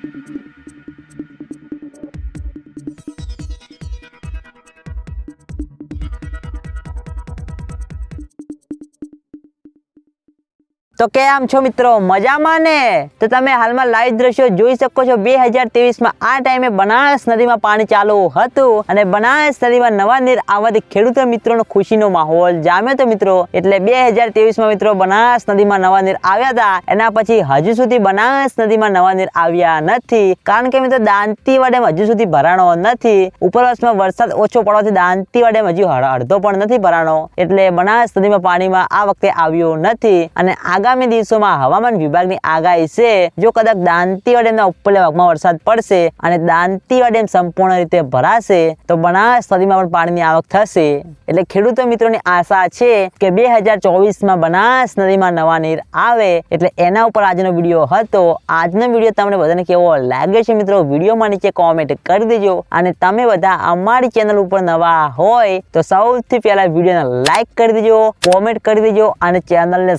Thank you. તો કેમ છો મિત્રો? મજામાં ને? તો તમે હાલમાં લાઈવ દ્રશ્યો જોઈ શકો છો. બે હજારમાં આ ટાઈમે બનાસ નદીમાં પાણી ચાલુ હતું અને બનાસ નદીમાં નવા નીર આવવાથી ખેડૂતો મિત્રોનો ખુશીનો માહોલ જામ્યો હતો મિત્રો. એટલે બે હજારમાં મિત્રો બનાસ નદીમાં નવા નીર આવ્યા હતા. એના પછી હજુ સુધી બનાસ નદીમાં નવા નીર આવ્યા નથી. કારણ કે મિત્રો દાંતીવા ડેમ હજુ સુધી ભરાણો નથી. ઉપરવાસમાં વરસાદ ઓછો પડવાથી દાંતીવા ડેમ હજુ અડધો પણ નથી ભરાણો. એટલે બનાસ નદીમાં પાણીમાં આ વખતે આવ્યો નથી. અને આગામી દિવસોમાં હવામાન વિભાગની આગાહી છે. જો કદાચ દાંતીવા ડેમના ઉપરલા ભાગમાં વરસાદ પડશે અને દાંતીવા ડેમ સંપૂર્ણ રીતે ભરાશે, તો બનાસ પણ પાણીની આવક થશે. એટલે ખેડૂતો મિત્રોની આશા છે કે બે હજાર ચોવીસમાં બનાસ નદીમાં નવા નીર આવે. એટલે એના ઉપર આજનો વીડિયો હતો. આજનો વીડિયો તમને બધાને કેવો લાગે છે મિત્રો? વિડીયોમાં નીચે કોમેન્ટ કરી દેજો. અને તમે બધા અમારી ચેનલ ઉપર નવા હોય, તો સૌથી પહેલા વિડીયોને લાઈક કરી દેજો કોમેન્ટ કરી દેજો, અને ચેનલને